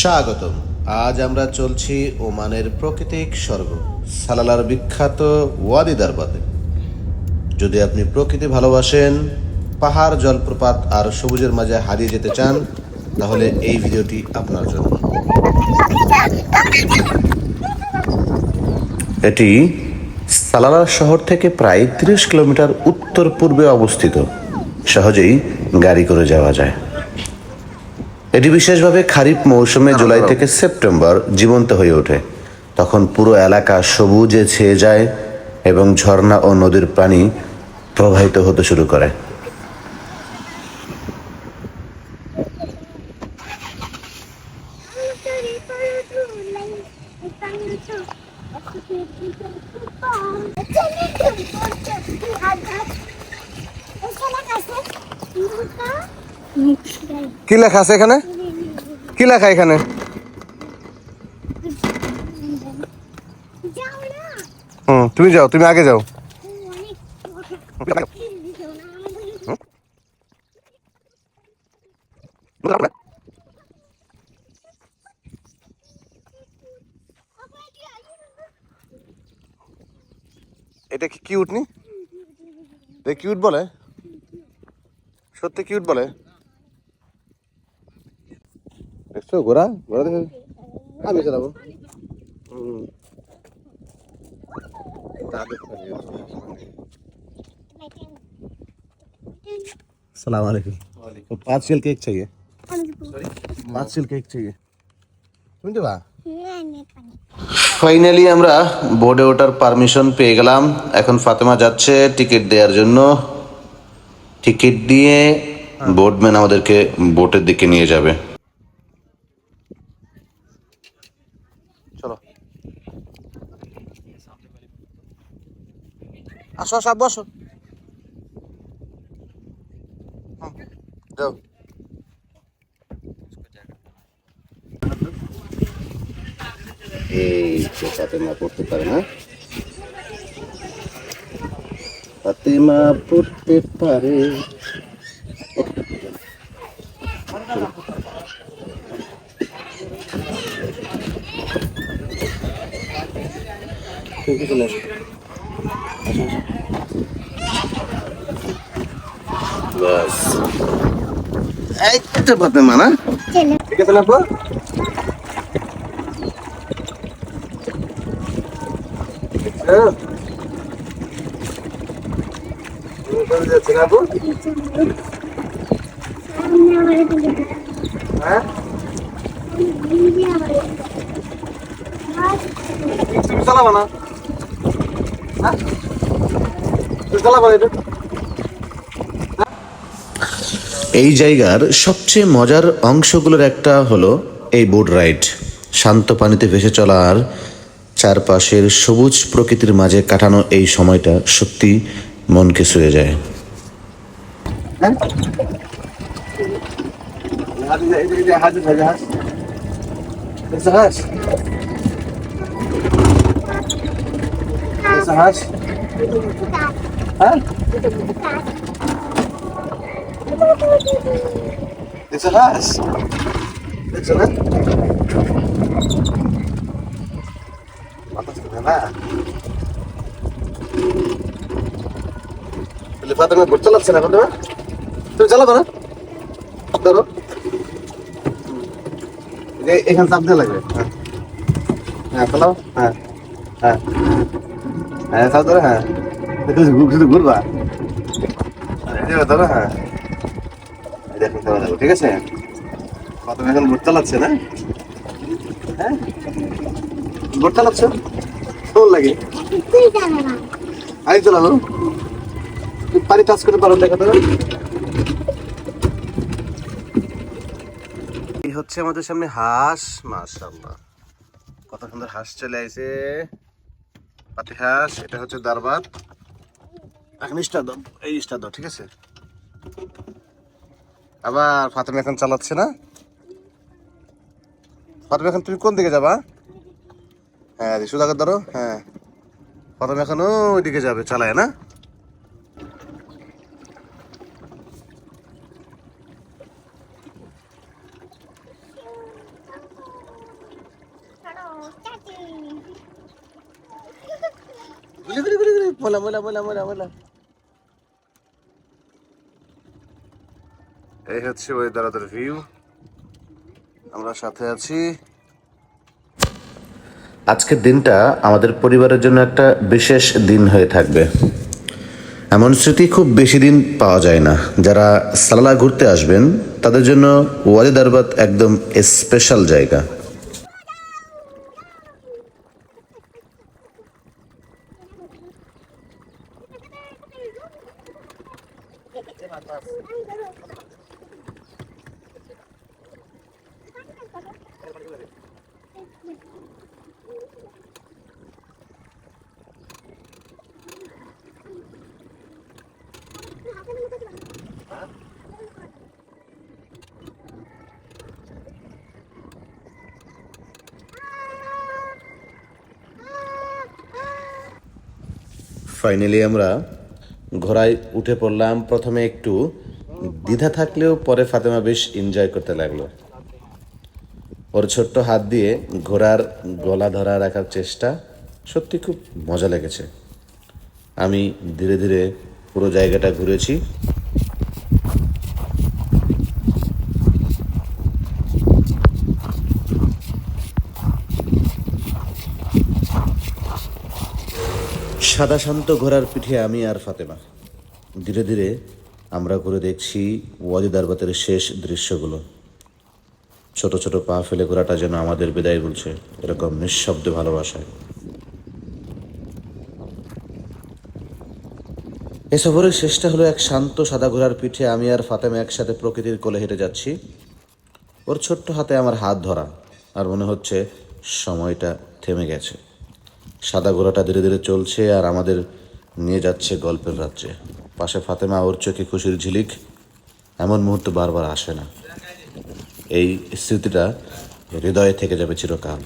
স্বাগতম। আজ আমরা চলছি ওমানের প্রাকৃতিক স্বর্গ, সালালার বিখ্যাত ওয়াদি দারবাদে যদি আপনি প্রকৃতি ভালোবাসেন, পাহাড়, জলপ্রপাত আর সবুজের মাঝে হারিয়ে যেতে চান, তাহলে এই ভিডিওটি আপনার জন্য। এটি সালালা শহর থেকে প্রায় তিরিশ কিলোমিটার উত্তর পূর্বে অবস্থিত। সহজেই গাড়ি করে যাওয়া যায়। এটি বিশেষভাবে খারিফ মৌসুমে জুলাই থেকে সেপ্টেম্বর জীবন্ত হয়ে ওঠে। তখন পুরো এলাকা সবুজে ছেয়ে যায় এবং ঝর্ণা ও নদীর পানি প্রবাহিত হতে শুরু করে। কি লেখা আছে এখানে? কি লেখা এখানে? হুম, তুমি যাও, তুমি আগে যাও। এটা কি কিউট নি? কিউট বলে? সত্যি কিউট বলে? দেখছো ঘোড়া ঘোড়া দেখে আমি চালাবো হুম। सलाम वालेकुम तो पाँच सील केक चाहिए पाँच सील केक चाहिए তুমি দেবা ফাইনালি আমরা বোর্ডে ওঠার পারমিশন পেয়ে গেলাম এখন ফাতেমা যাচ্ছে টিকিট দেওয়ার জন্য টিকিট দিয়ে বোর্ডম্যান আমাদেরকে বোটের দিকে নিয়ে যাবে আসো আসো আব্বু আসো। এই ফাতেমা পড়তে পারে না। ফাতেমা পড়তে পারে। তুমি পিছনে এসো। আসো, আসো। ব্যাস এই তো ফাতেমা না ঠিক আছে না আপু? হ্যাঁ। তুমি কোথায় যাচ্ছ না আপু? হ্যাঁ? তুমি চালাবা না হ্যাঁ? এই জায়গার সবচেয়ে মজার অংশগুলোর একটা হলো এই বোট রাইড। শান্ত পানিতে ভেসে চলার চারপাশের সবুজ প্রকৃতির মাঝে কাটানো এই সময়টা সত্যি মনকে ছুঁয়ে যায়। হাত এই যে- এই যে হাত উঠাই, হাত। দেখছ হাঁস? হ্যাঁ? দেখছ না? বাতাস না? বলি, ফাতেমা ভোট চালাচ্ছে না ফাতেমা তুমি চালাবো না ধরো এখানে চাপ দিয়ে লাগবে হ্যাঁ হ্যাঁ চালাও হ্যাঁ হ্যাঁ হ্যাঁ চাপ ধরো হ্যাঁ শুধু ঘুরবা হ্যাঁ যাব ঠিক আছে কত এখন ভোট চালাচ্ছে না হ্যাঁ ভোট চালাচ্ছ কেমন লাগে আমি চালাবো তুমি পানি টাচ করে পারো দেখা তো এই হচ্ছে আমাদের সামনে হাঁস। মাশাআল্লাহ। কত সুন্দর হাঁস চলে আইছে। পাতি হাঁস এটা হচ্ছে দারবাত এখন ইস্টা দাও এই ইস্টা দাও ঠিক আছে? আবার ফাতেমা এখন চালাচ্ছে না? ফাতেমা এখন তুমি কোন দিকে যাবা? হ্যাঁ সুদাকে ধরো হ্যাঁ। ফাতেমা এখন ওই দিকে যাবে চালায় না? Bola, bola, bola, bola, bola. এই হচ্ছে ওই দাঁড়াতের ভিউ আমরা সাথে আছি। আজকের দিনটা আমাদের পরিবারের জন্য একটা বিশেষ দিন হয়ে থাকবে। এমন স্মৃতি খুব বেশি দিন পাওয়া যায় না। যারা সালালা ঘুরতে আসবেন তাদের জন্য ওয়াদি দারবাত একদম স্পেশাল জায়গা। ফাইনালি আমরা ঘোড়ায় উঠে পড়লাম। প্রথমে একটু দ্বিধা থাকলেও পরে ফাতেমা বেশ এনজয় করতে লাগল। ওর ছোট্ট হাত দিয়ে ঘোড়ার গলা ধরা রাখার চেষ্টা সত্যি খুব মজা লেগেছে। আমি ধীরে ধীরে পুরো জায়গাটা ঘুরেছি। সাদা শান্ত ঘোড়ার পিঠে আমি আর ফাতেমা। ধীরে ধীরে আমরা ঘুরে দেখছি ওয়াদি দারবাতের শেষ দৃশ্যগুলো। ছোট ছোট পা ফেলে ঘোরাটা যেন আমাদের বিদায় বলছে। এরকম নিঃশব্দে ভালোবাসায়। এ সফরের শেষটা হলো এক শান্ত সাদা ঘোড়ার পিঠে আমি আর ফাতেমা একসাথে প্রকৃতির কোলে হেঁটে যাচ্ছি। ওর ছোট্ট হাতে আমার হাত ধরা, আর মনে হচ্ছে সময়টা থেমে গেছে। সাদা ঘোড়াটা ধীরে ধীরে চলছে আর আমাদের নিয়ে যাচ্ছে গল্পের রাজ্যে। পাশে ফাতেমা ওর চোখে খুশির ঝিলিক, এমন মুহূর্ত বারবার আসে না। এই স্মৃতিটা হৃদয়ে থেকে যাবে চিরকাল।